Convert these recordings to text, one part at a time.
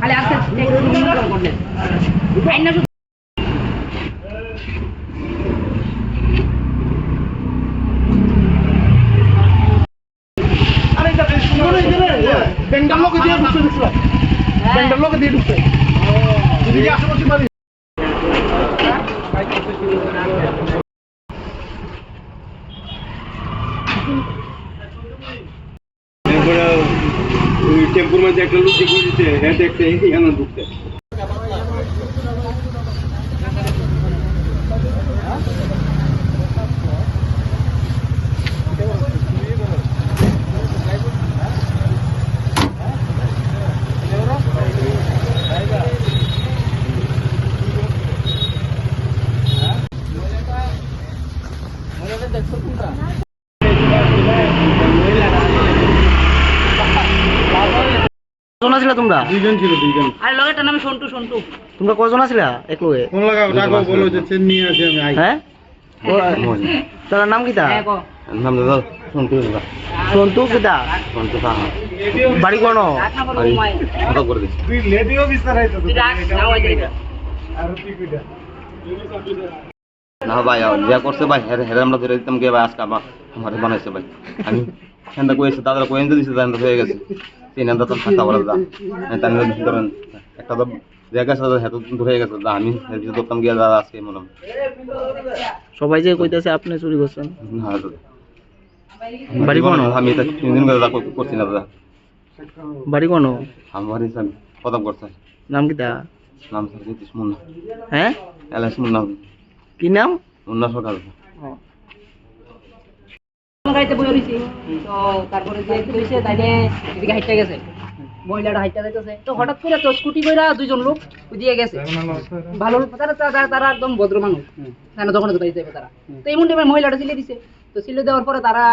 খালি আসতে বেঙ্গালোকে দিয়ে ঢুকছে দিছিল বেঙ্গল দিয়ে ঢুকছে। এদিকে আশেপাশে বাড়ি এরপরে ওই টেম্পুর মধ্যে একটা লুচি করে দিতে হ্যাঁ দেখতে এখানে ঢুকতে। কজন আছিলা তোমরা? দুইজন ছিল দুইজন। আর লগেটার নাম সন্টু সন্টু। তোমরা কজন আছিলা একলগে? ফোন লাগাও ডাকো বলো যে চেন নিয়ে আসি আমি আই। হ্যাঁ? তার নাম কিতা হ্যাঁ কো? নাম দাদা শুনতে দাদা। কিতা শুনতে পাহা বাড়ি কোন? করে তুই লেডিও তুই রাখ আর তুই কইটা না ভাই যা করছে ভাই হেরে হেরে আমরা ধরে দিতাম কে ভাই আজকে আমার বানাইছে ভাই। আমি কইছে দাদা কইন দিছে দাদা হয়ে গেছে। তিন আন্দা তো থাকা বলা দা তার ধরেন একটা তো জায়গা হেতু ধরে গেছে দা আমি গিয়া দাদা আজকে মনে হয়। সবাই যে কইতাছে আপনি চুরি করছেন? না দাদা বাড়ি কোন? আমি এটা তিন দিন করে করছি না দাদা বাড়ি কোন? আমার হিসাবে প্রতাপ করছে নাম কিতা নাম স্যার নীতিশ মুন্না। হ্যাঁ? এলএস মুন্না। কি নাম? মুন্না সরকার। গাড়িতে বই রইছি তো তারপরে হইছে, তাইলে এদিকে গেছে। তো হঠাৎ করে তো স্কুটি দুইজন লোক দিয়ে গেছে। ভালো তারা তারা তারা একদম ভদ্র মানুষ। কেন তখন তো যাবে তারা। তো এমন টাইমে মহিলাটা সিলে দিছে। তো দেওয়ার পরে তারা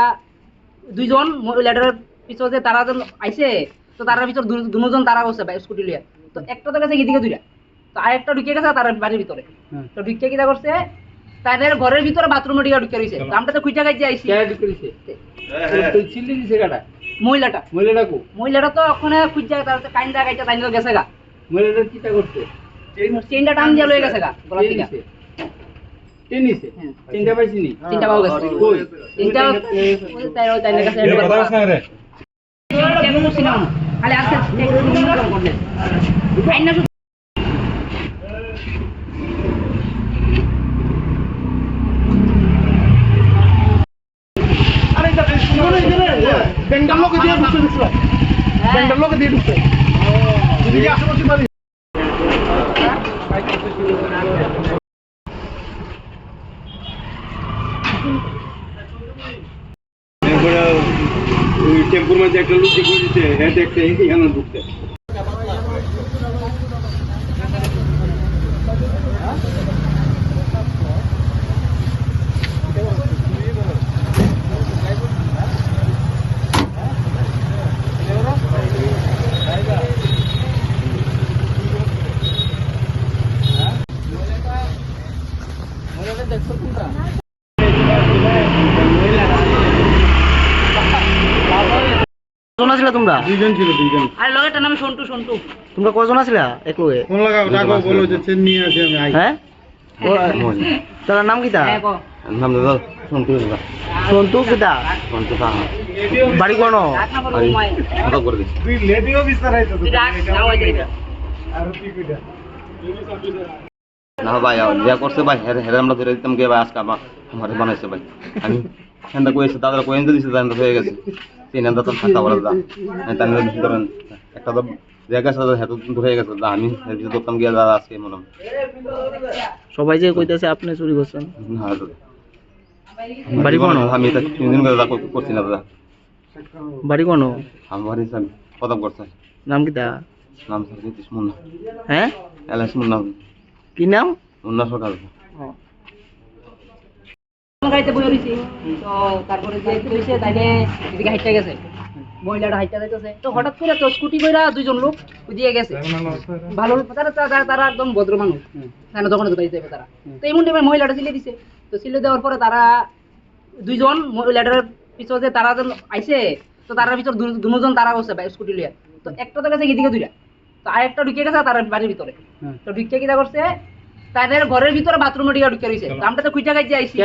দুইজন মহিলাটার পিছনে তারা তো ভিতর দুজন তারা স্কুটি লিয়া তো একটা তো গেছে এদিকে দুইটা। তো আরেকটা ঢুকে গেছে তার বাড়ির ভিতরে। তো ঢুকে কিটা করছে তাদের ঘরের ভিতরে বাথরুমে ঢুকে ঢুকে রয়েছে। আমরা তো খুঁজা গাইছে আইছি। মহিলাটা। মহিলাটা মহিলাটা তো ওখানে খুঁজা তার কাইন্দা গাইছে তাই তো গেছে গা। মহিলাটা কিটা করছে? চেনটা টান দিয়ে লয়ে গেছে গা টেনিসে হ্যাঁ। চিন্তা পাইছি নি চিন্তা পাও গেছে। কই চিন্তা তাই তাই কাছে কেন করছিলাম খালি আসতে একটু নিমন্ত্রণ করলেন আইন না শুধু আরে এটা সুন্দর এই যে বেঙ্গল লোকে দিয়ে ঢুকতে দিছিল বেঙ্গল লোকে দিয়ে ওই টেম্পুর মধ্যে একটা লুচি দিতে হ্যাঁ দেখতে এখানে ঢুকতে কজন আছিলা তোমরা? দুইজন ছিল দুইজন। আর লগেটার নাম সন্টু সন্টু। তোমরা কজন আছিলা একলগে? ফোন লাগাও ডাকো বলো যে চেন নিয়ে আসি আমি আই। হ্যাঁ? তার নাম কিতা হ্যাঁ নাম দাদা শুনতে দাদা। সন্তু কিতা শুনতে পাহা বাড়ি কোন? রাখ না করে তুই লেডিও তুই আর ভাই যা করছে ভাই হেরে হেরে আমরা ধরে দিতাম কে ভাই আজকে আমার বানাইছে ভাই। আমি কইছে দাদা কইন দিছে দাদা হয়ে গেছে। তিন আন্দা তো থাকা বলা দা তার ধরেন একটা তো জায়গা সাথে হেতু ধরে গেছে দা আমি দিতে করতাম গিয়া দাদা আজকে মনে সবাই যে কইতাছে আপনি চুরি করছেন? দাদা বাড়ি কোন? আমি এটা তিন দিন করে করছি না দাদা বাড়ি কোন? আমার হিসাবে প্রতাপ করছে নাম কিতা নাম স্যার নীতিশ মুন্না। হ্যাঁ? মুন্না। কি নাম? মুন্না সরকার। গাড়িতে রইছি তো তারপরে যে কি হইছে তাইলে এদিকে হাইটটা গেছে। মহিলাটা হাইটটা যাইতেছে। তো হঠাৎ করে তো স্কুটি কইরা দুইজন লোক দিয়ে গেছে। ভালো তারা তারা তারা একদম ভদ্র মানুষ। কেন তখন তো যাবে তারা। তো এমন টাইমে মহিলাটা সিলে দিছে। তো সিলে দেওয়ার পরে তারা দুইজন মহিলাটার পিছনে তারা আইছে তো ভিতর দুজন তারা বসে স্কুটি লিয়া তো একটা তো গেছে এদিকে দুইটা। তো আরেকটা ঢুকে গেছে তার বাড়ির ভিতরে। তো ঢুকে কিনা করছে তাদের ঘরের ভিতরে বাথরুমে ঢুকে ঢুকে রয়েছে তো আমরা তো খুঁজা গাইছে আইছি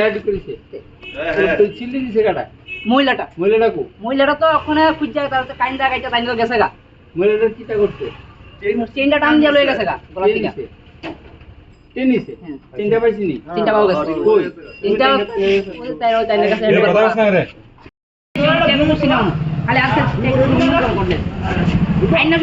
মহিলাটা মহিলাটাকু মহিলাটা তো ওখানে খুঁজা তার কাইন্দা গাইছে তাই তো গেছে গা মহিলাটা কিটা করছে চেনটা টান দিয়ে লয়ে গেছে গা গলা থেকে টেনিসে হ্যাঁ। চিন্তা পাইছি নি চিন্তা গেছে কই চিন্তা তাই তাই কাছে কেন করছিলাম খালি আজকে করলেন আইনা